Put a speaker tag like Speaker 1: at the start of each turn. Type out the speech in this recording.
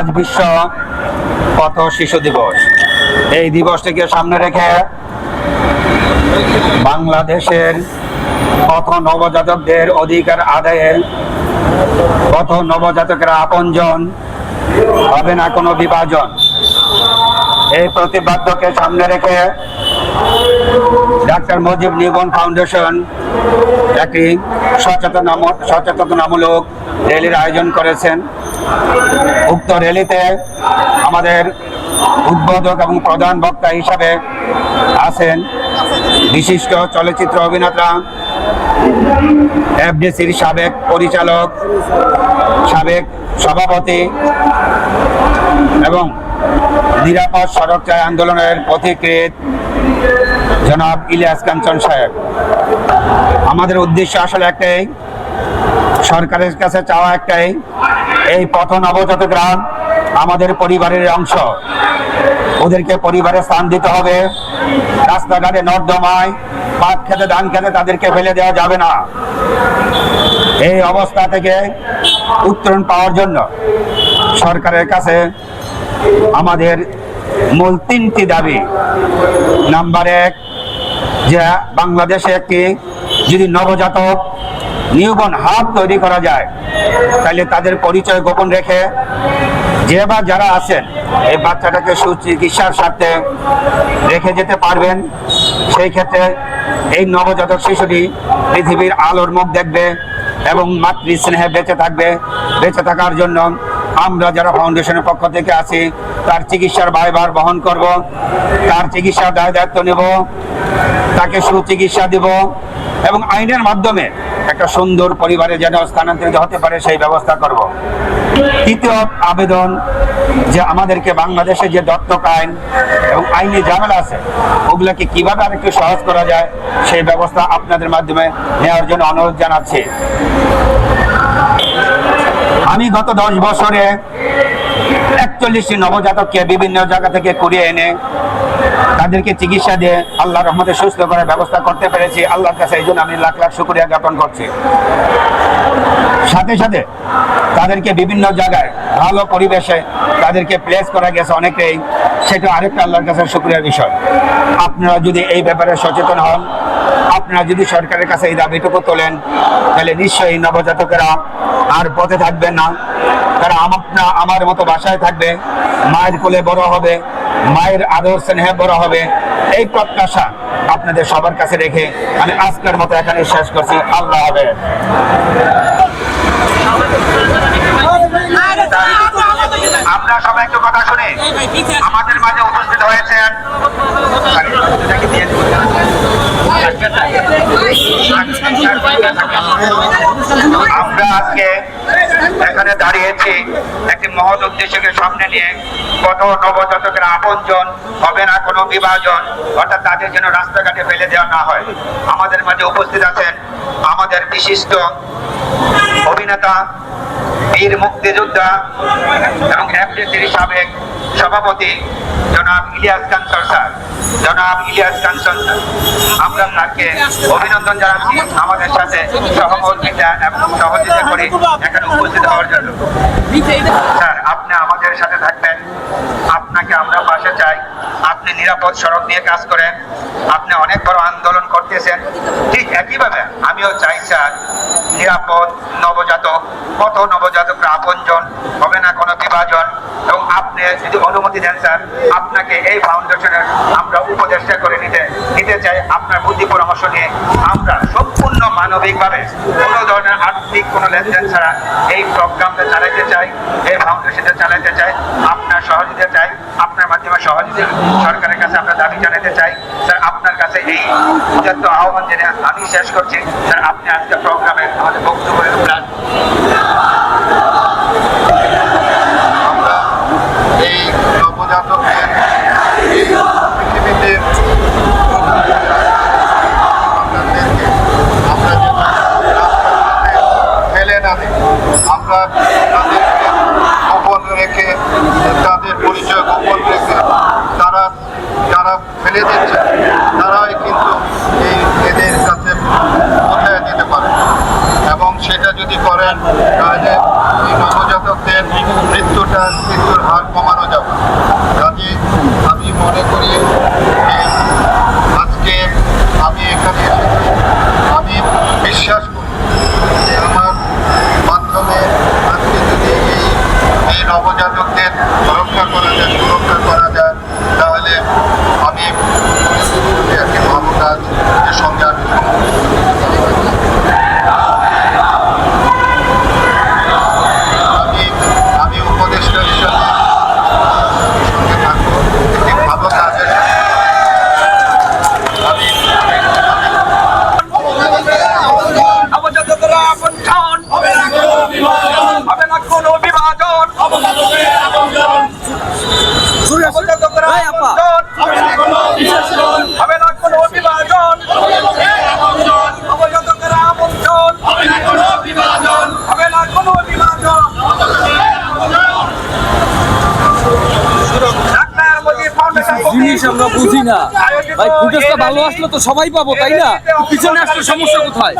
Speaker 1: আজ বিশ্ব পথ শিশু দিবস? এই দিবসটিকে সামনে রেখে বাংলাদেশের পথ নবজাতকদের অধিকার আদায়ে পথ নবজাতকের আপনজন হবে না কোনো বিভাজন? এই প্রতিবাদ্যকে সামনে রেখে ডাক্তার মুজিব নিবন ফাউন্ডেশন, একটি সচেতন সচেতনতামূলক র্যালির আয়োজন করেছেন। উক্ত র্যালিতে আমাদের উদ্বোধক এবং প্রধান বক্তা হিসাবে আছেন বিশিষ্ট চলচ্চিত্র অভিনেতা, এফডিসির সাবেক পরিচালক, সাবেক সভাপতি এবং নিরাপদ সড়ক চায় আন্দোলনের পথিকৃত জনাব ইলিয়াস কাঞ্চন সাহেব। আমাদের উদ্দেশ্য আসলে একটাই, সরকারের কাছে চাওয়া একটাই, এই পথ নবজাত গ্রাম আমাদের পরিবারের অংশ। ওদেরকে পরিবারে স্থান দিতে হবে। রাস্তাঘাটে নর্দমায় পাট খেতে, ধান খেতে তাদেরকে ফেলে দেওয়া যাবে না। এই অবস্থা থেকে উত্তরণ পাওয়ার জন্য সরকারের কাছে আমাদের মূল তিনটি দাবি। নাম্বার এক, যে বাংলাদেশে একটি যদি নবজাতক নিউবন হাব তৈরি করা যায়, তাহলে তাদের পরিচয় গোপন রেখে যে বা যারা আছেন, এই বাচ্চাটাকে সুচিকিৎসার স্বার্থে রেখে যেতে পারবেন। সেই ক্ষেত্রে এই নবজাতক শিশুটি পৃথিবীর আলোর মুখ দেখবে এবং মাতৃস্নেহে বেঁচে থাকবে। বেঁচে থাকার জন্য আমরা যারা ফাউন্ডেশনের পক্ষ থেকে আছি, তার চিকিৎসার ব্যয়ভার বহন করব, তার চিকিৎসার দায় দায়িত্ব নেব, তাকে সুচিকিৎসা দিব, এবং আইনের মাধ্যমে একটা সুন্দর পরিবারে যেন স্থানান্তরিত হতে পারে সেই ব্যবস্থা করব। তৃতীয় আবেদন যে আমাদেরকে বাংলাদেশে যে দত্তক আইন এবং আইনি ঝামেলা আছে, ওগুলোকে কীভাবে আরেকটু সহজ করা যায়, সেই ব্যবস্থা আপনাদের মাধ্যমে নেওয়ার জন্য অনুরোধ জানাচ্ছি। আমি গত দশ বছরে একচল্লিশটি নবজাতককে বিভিন্ন জায়গা থেকে কুড়িয়ে এনে তাদেরকে চিকিৎসা দিয়ে আল্লাহ রহমতে সুস্থ করার ব্যবস্থা করতে পেরেছি। আল্লাহর কাছে এই আমি লাখ লাখ শুক্রিয়া জ্ঞাপন করছি। সাথে সাথে তাদেরকে বিভিন্ন জায়গায় ভালো পরিবেশে তাদেরকে প্লেস করা গেছে অনেকেই সেটা আরেকটা আল্লাহর কাছে শুক্রিয়ার বিষয়। আপনারা যদি এই ব্যাপারে সচেতন হন আপনারা যদি সরকারের কাছে এই দাবিটুকু তোলেন, তাহলে নিশ্চয়ই নবজাতকেরা আর পথে থাকবেন না। তারা আমার আমার মতো বাসায় থাকবে, মায়ের কোলে বড় হবে, মায়ের আদর স্নেহে বড় হবে। এই প্রত্যাশা আপনাদের সবার কাছে রেখে আমি আজকের মতো এখানে শেষ করছি। আল্লাহ আমরা সবাই একটু কথা শুনে আমাদের মাঝে উপস্থিত হয়েছেন। আমরা আজকে এখানে দাঁড়িয়েছি একটি মহৎ উদ্দেশ্যকে সামনে নিয়ে। কত নবজাতকের আপনজন হবে না কোনো বিভাজন, অর্থাৎ তাদের যেন রাস্তাঘাটে ফেলে দেওয়া না হয়। আমাদের মাঝে উপস্থিত আছেন আমাদের বিশিষ্ট অভিনেতা, বীর মুক্তিযোদ্ধা এবং সাবেক সভাপতি জনাব ইলিয়াস কাঞ্চন স্যার জনাব ইলিয়াস কাঞ্চন স্যার আমরা তাকে অভিনন্দন জানাচ্ছি আমাদের সাথে সহমর্মিতা এবং সহযোগিতা করে এখানে উপস্থিত হওয়ার জন্য। স্যার, আপনি আমাদের সাথে থাকবেন। আপনাকে আমরা পাশে চাই। আপনি নিরাপদ সড়ক নিয়ে কাজ করেন। আপনি অনেক বড় আন্দোলন করতেছেন। ঠিক একইভাবে আমিও চাই, স্যার, নিরাপদ নবজাতক কত নবজাতকরা আপনজন হবে না কোনো বিভাজন এবং আপনি যদি অনুমতি দেন স্যার, আপনাকে এই ফাউন্ডেশনের আমরা উপদেষ্টা করে নিতে নিতে চাই আপনার বুদ্ধি পরামর্শ নিয়ে। আমরা সম্পূর্ণ মানবিকভাবে কোনো ধরনের আর্থিক কোনো লেনদেন ছাড়া এই প্রোগ্রামটা চালাইতে চাই, এই ফাউন্ডেশনটা চালাইতে চাই। আপনার সহযোগিতা চাই, আপনার মাধ্যমে সহযোগিতা সরকারের কাছে আমরা দাবি জানাতে চাই। স্যার, আপনার কাছে এই উদাত্ত আহ্বান জেনে আমি শেষ করছি। স্যার, আপনি আজকে প্রোগ্রামে আমাদের বক্তব্য জানি
Speaker 2: আমরা তাদেরকে গোপন রেখে, তাদের পরিচয় গোপন রেখে তারা যারা ফেলে দিচ্ছে। তারাই কিন্তু এই এদের কাছে পৌঁছায় দিতে পারে। এবং সেটা যদি করেন, তাহলে এই নবজাতকদের মৃত্যুটা মৃত্যুর হার
Speaker 3: জিনিস আমরা বুঝি না। ভাই ফুটেজটা ভালো আসলে তো সবাই পাবো, তাই না? পিছনে আসলে সমস্যা কোথায়?